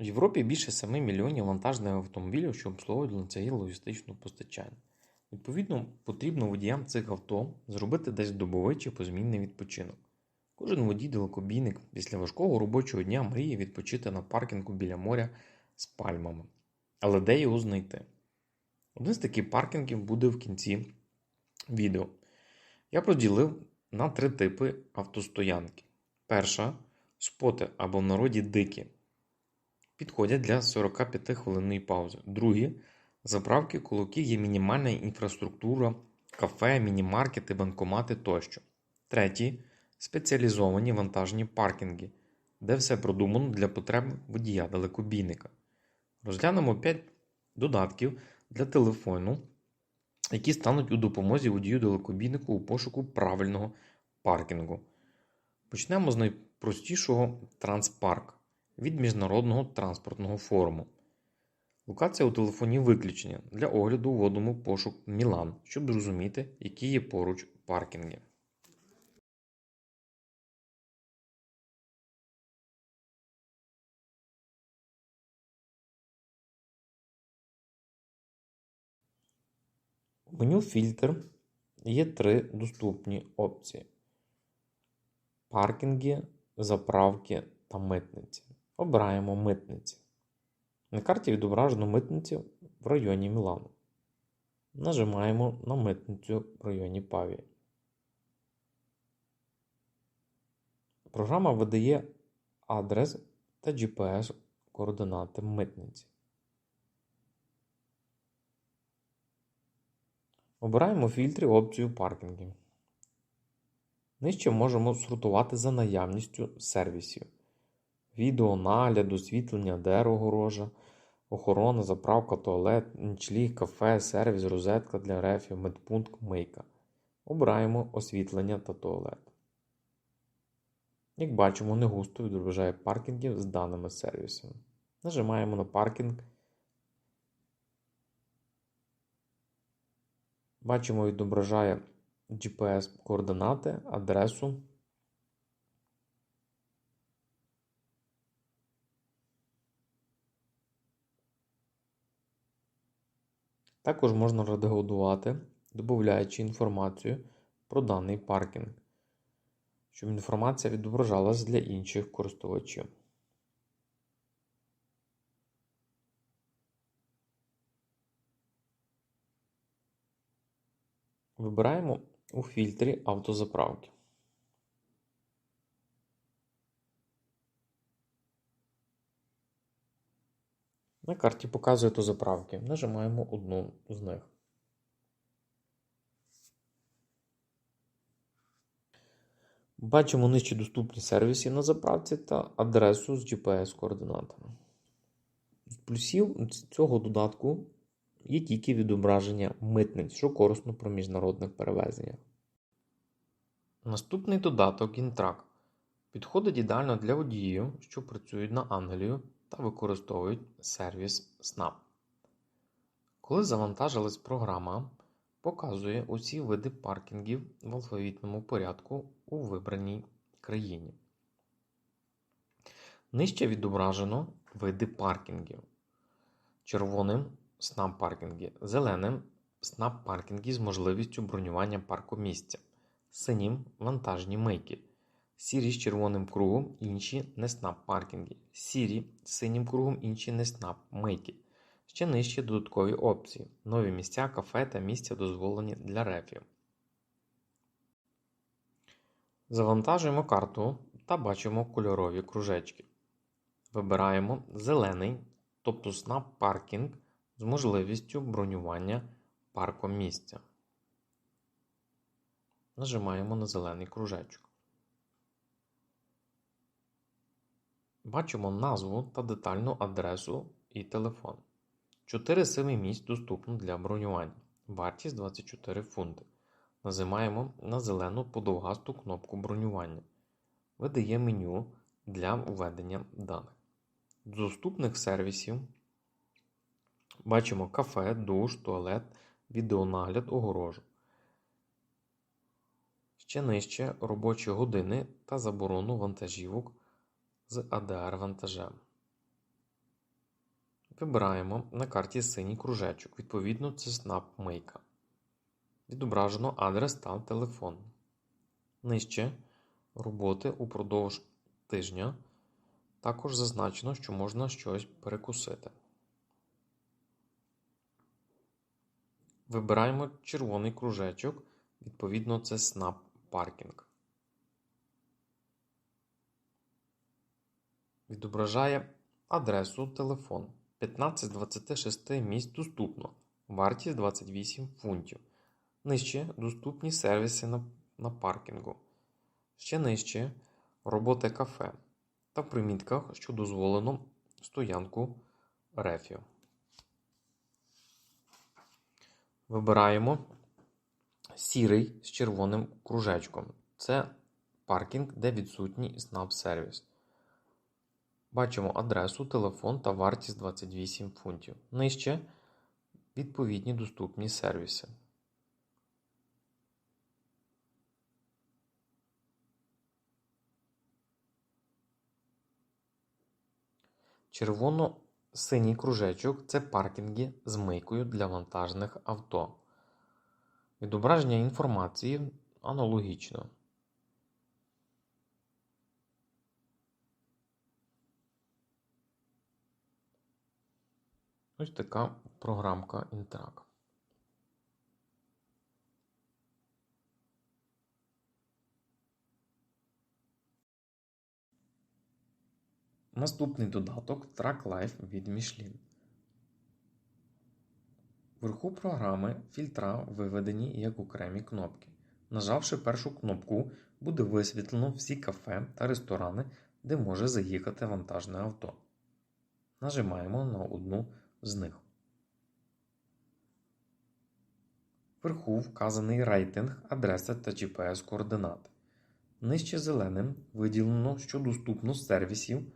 В Європі більше 7 мільйонів вантажних автомобілів, що обслуговують ланцюги логістичного постачання. Відповідно, потрібно водіям цих авто зробити десь добовий чи позмінний відпочинок. Кожен водій-далекобійник після важкого робочого дня мріє відпочити на паркінгу біля моря з пальмами. Але де його знайти? Один з таких паркінгів буде в кінці відео. Я поділив на три типи автостоянки. Перша споти або в народі дикі. Підходять для 45 хвилинної паузи. Другі заправки, яких є мінімальна інфраструктура, кафе, міні-маркети, банкомати тощо. Треті спеціалізовані вантажні паркінги, де все продумано для потреб водія далекобійника. Розглянемо 5 додатків для телефону, які стануть у допомозі водію далекобійнику у пошуку правильного паркінгу. Почнемо з найпростішого Транспарк від Міжнародного транспортного форуму. Локація у телефоні виключення. Для огляду вводимо пошук Мілан, щоб зрозуміти, які є поруч паркінги. У меню Фільтр є три доступні опції: паркінги, заправки та митниці. Обираємо митниці. На карті відображено митницю в районі Мілану. Нажимаємо на митницю в районі Павії. Програма видає адрес та GPS координати митниці. Обираємо в фільтрі опцію паркінги. Нижче можемо сортувати за наявністю сервісів. Відео, нагляд, освітлення, дерогорожа, охорона, заправка, туалет, нічліг, кафе, сервіс, розетка для рефів, медпункт, мийка. Обираємо освітлення та туалет. Як бачимо, не густо відображає паркінгів з даними сервісами. Нажимаємо на паркінг. Бачимо, відображає GPS-координати, адресу. Також можна редагувати, додаючи інформацію про даний паркінг, щоб інформація відображалась для інших користувачів. Вибираємо у фільтрі автозаправки. На карті показує автозаправки. Нажимаємо одну з них. Бачимо нижче доступні сервіси на заправці та адресу з GPS-координатами. З плюсів цього додатку є тільки відображення митниць, що корисно про міжнародних перевезеннях. Наступний додаток Інтрак підходить ідеально для водіїв, що працюють на Англію та використовують сервіс Snap. Коли завантажилась програма, показує усі види паркінгів в алфавітному порядку у вибраній країні. Нижче відображено види паркінгів. Червоним снап паркінги, зеленим снап паркінги з можливістю бронювання паркомісця, синім вантажні мийки, сірі з червоним кругом інші не снап паркінги, сірі з синім кругом інші не снап мийки. Ще нижче додаткові опції, нові місця, кафе та місця дозволені для рефів. Завантажуємо карту та бачимо кольорові кружечки. Вибираємо зелений, тобто снап паркінг з можливістю бронювання паркомісця. Нажимаємо на зелений кружечок. Бачимо назву та детальну адресу і телефон. 4 семи місць доступно для бронювання. Вартість 24 фунти. Нажимаємо на зелену подовгасту кнопку бронювання. Видає меню для введення даних. З доступних сервісів бачимо кафе, душ, туалет, відеонагляд, огорожу. Ще нижче робочі години та заборону вантажівок з ADR вантажем. Вибираємо на карті синій кружечок. Відповідно, це СНАП Мийка. Відображено адрес та телефон. Нижче роботи упродовж тижня. Також зазначено, що можна щось перекусити. Вибираємо червоний кружечок. Відповідно, це СНАП паркінг. Відображає адресу телефон. 15 з 26 місць доступно. Вартість 28 фунтів. Нижче доступні сервіси на, на паркінгу. Ще нижче робота кафе. Та в примітках, що дозволено стоянку рефіо. Вибираємо сірий з червоним кружечком. Це паркінг, де відсутній СНАП сервіс. Бачимо адресу, телефон та вартість 28 фунтів. Нижче відповідні доступні сервіси. Червоно-синій кружечок це паркінги з мийкою для вантажних авто. Відображення інформації аналогічно. Ось така програмка Interac. Наступний додаток Track Life від Michelin. Вверху програми фільтра виведені як окремі кнопки. Нажавши першу кнопку, буде висвітлено всі кафе та ресторани, де може заїхати вантажне авто. Нажимаємо на одну з них. Вверху вказаний рейтинг, адреса та GPS-координати. Нижче зеленим виділено, що доступно з сервісів.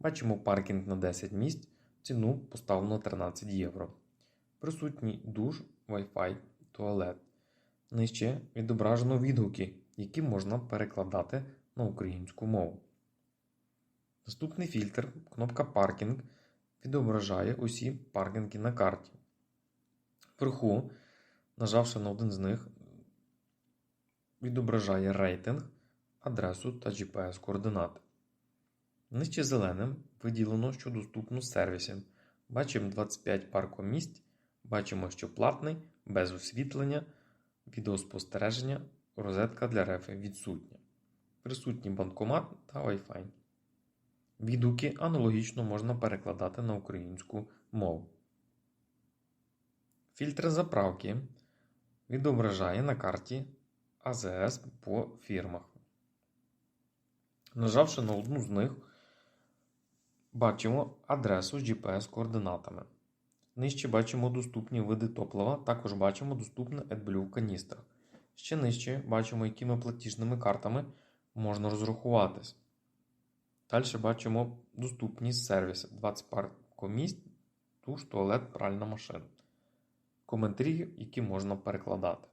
Бачимо паркінг на 10 місць, ціну поставлено 13 євро. Присутній душ, Wi-Fi, туалет. Нижче відображено відгуки, які можна перекладати на українську мову. Наступний фільтр, кнопка Паркінг, відображає усі паркінги на карті. Вверху, нажавши на один з них, відображає рейтинг, адресу та GPS-координати. Нижче зеленим виділено, що доступно сервісів. Бачимо 25 паркомісць, бачимо, що платний, без освітлення, відеоспостереження, розетка для рефи відсутня. Присутній банкомат та Wi-Fi. Відгуки аналогічно можна перекладати на українську мову. Фільтр заправки відображає на карті АЗС по фірмах. Нажавши на одну з них, бачимо адресу з GPS-координатами. Нижче бачимо доступні види топлива, також бачимо доступне AdBlue в каністрах. Ще нижче бачимо, якими платіжними картами можна розрахуватись. Далі бачимо доступні сервіси: 20 паркомісць, туш, туалет, пральна машина. Коментарі, які можна перекладати.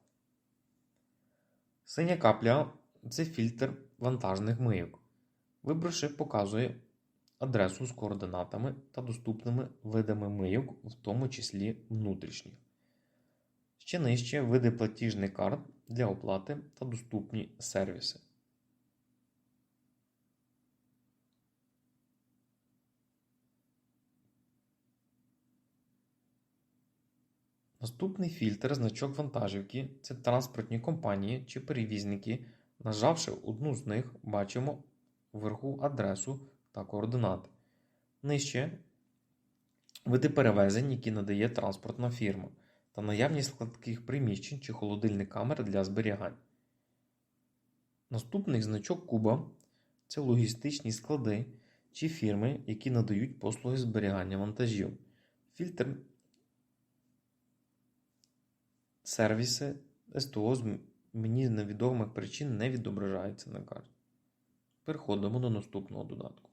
Синя капля це фільтр вантажних мийок. Вибравши, показує адресу з координатами та доступними видами мийок, в тому числі внутрішніх. Ще нижче види платіжних карт для оплати та доступні сервіси. Наступний фільтр значок вантажівки це транспортні компанії чи перевізники. Нажавши одну з них, бачимо вверху адресу та координати. Нижче види перевезень, які надає транспортна фірма, та наявність складських приміщень чи холодильних камер для зберігань. Наступний значок Куба це логістичні склади чи фірми, які надають послуги зберігання вантажів. Фільтр сервіси СТО з мені невідомих причин не відображається на карті. Переходимо до наступного додатку.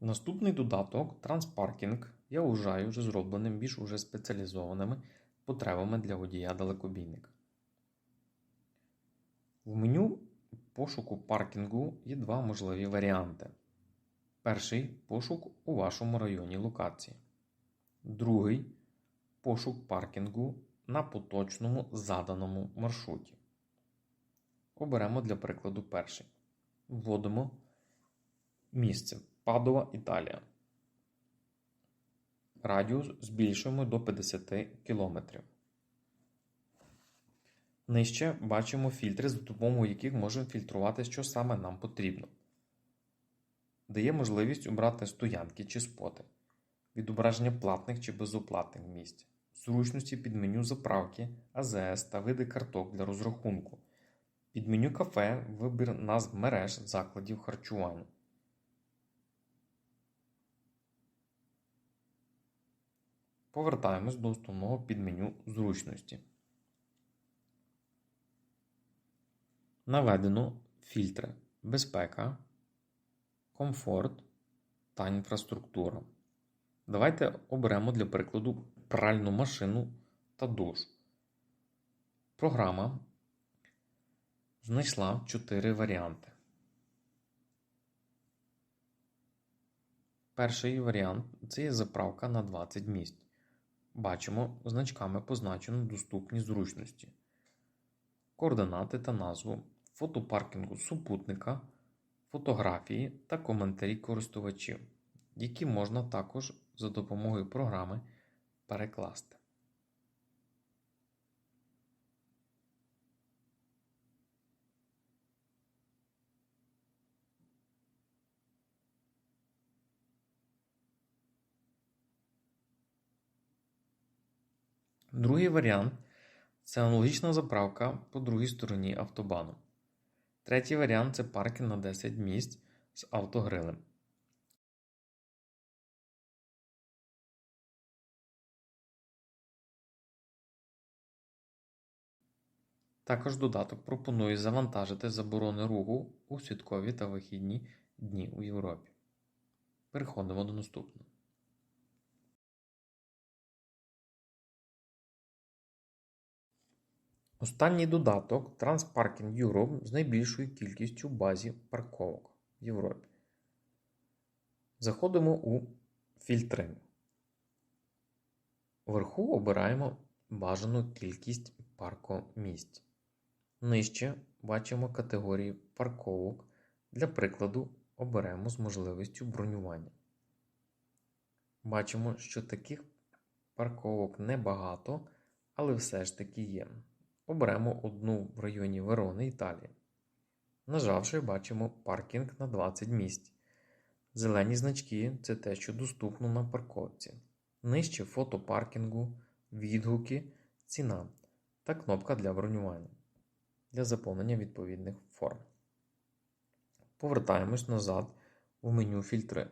Наступний додаток Транспаркінг я вважаю вже зробленим більш уже спеціалізованими потребами для водія далекобійника. В меню пошуку паркінгу є два можливі варіанти. Перший пошук у вашому районі локації. Другий пошук паркінгу на поточному заданому маршруті. Оберемо для прикладу перший. Вводимо місце Падова, Італія. Радіус збільшуємо до 50 км. Нижче бачимо фільтри, за допомогою яких можемо фільтрувати, що саме нам потрібно. Дає можливість обрати стоянки чи споти, відображення платних чи безоплатних місць, зручності під меню заправки, АЗС та види карток для розрахунку, під меню кафе вибір назв мереж закладів харчування. Повертаємось до основного підменю зручності. Наведено фільтри безпека, комфорт та інфраструктура. Давайте оберемо для прикладу пральну машину та душ. Програма знайшла 4 варіанти. Перший варіант це є заправка на 20 місць. Бачимо, значками позначено доступні зручності, координати та назву, фото паркінгу супутника, фотографії та коментарі користувачів, які можна також за допомогою програми перекласти. Другий варіант це аналогічна заправка по другій стороні автобану. Третій варіант це паркінг на 10 місць з автогрилем. Також додаток пропонує завантажити заборони руху у святкові та вихідні дні у Європі. Переходимо до наступного. Останній додаток Transparking Europe з найбільшою кількістю базі парковок в Європі. Заходимо у фільтри. Вверху обираємо бажану кількість паркомісць. Нижче бачимо категорії парковок. Для прикладу, оберемо з можливістю бронювання. Бачимо, що таких парковок небагато, але все ж таки є. Оберемо одну в районі Верони, Італії. Нажавши, бачимо паркінг на 20 місць. Зелені значки це те, що доступно на парковці. Нижче фото паркінгу, відгуки, ціна та кнопка для бронювання для заповнення відповідних форм. Повертаємось назад у меню фільтри.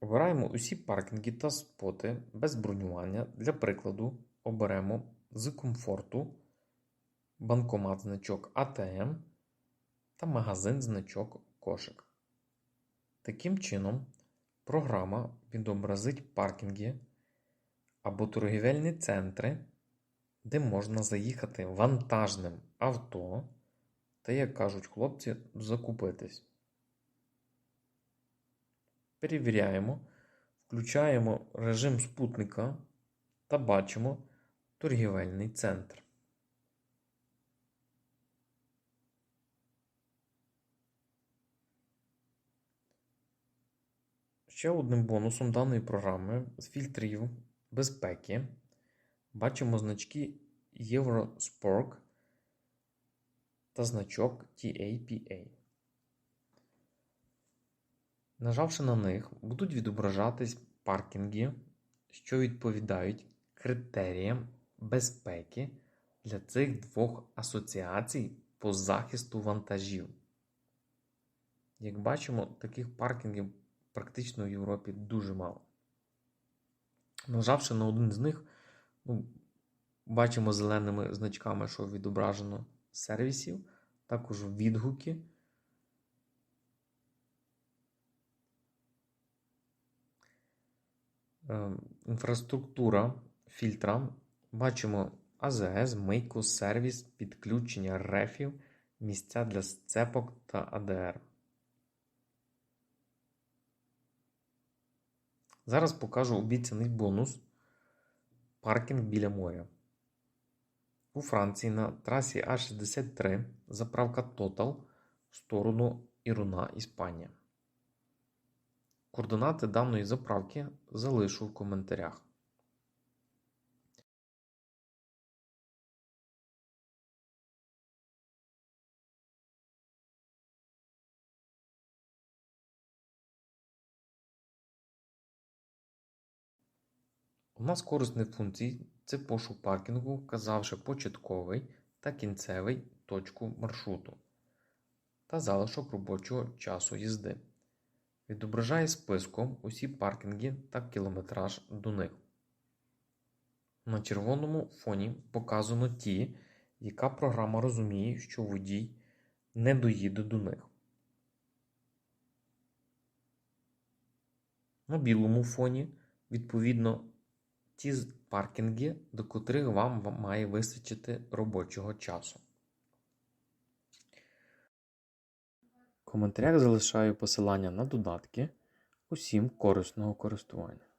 Обираємо усі паркінги та споти без бронювання. Для прикладу, оберемо з комфорту, банкомат значок ATM та магазин значок кошик. Таким чином, програма відобразить паркінги або торгівельні центри, де можна заїхати вантажним авто та, як кажуть хлопці, закупитись. Перевіряємо, включаємо режим спутника та бачимо торгівельний центр. Ще одним бонусом даної програми з фільтрів безпеки бачимо значки Eurospork та значок TAPA. Нажавши на них, будуть відображатись паркінги, що відповідають критеріям безпеки для цих двох асоціацій по захисту вантажів. Як бачимо, таких паркінгів практично в Європі дуже мало. Нажавши на один з них, Ну, Бачимо зеленими значками, що відображено сервісів, також відгуки. Е, інфраструктура фільтра. Бачимо АЗС, мийку, сервіс, підключення рефів, місця для сцепок та АДР. Зараз покажу обіцяний бонус паркінг біля моря. У Франції на трасі А63 заправка Total в сторону Іруна, Іспанія. Координати даної заправки залишу в коментарях. Одна з корисних функцій це пошук паркінгу, вказавши початковий та кінцевий точку маршруту та залишок робочого часу їзди. Відображає списком усі паркінги та кілометраж до них. На червоному фоні показано ті, яка програма розуміє, що водій не доїде до них. На білому фоні, відповідно, ті паркінги, до котрих вам має вистачити робочого часу. В коментарях залишаю посилання на додатки. Усім корисного користування.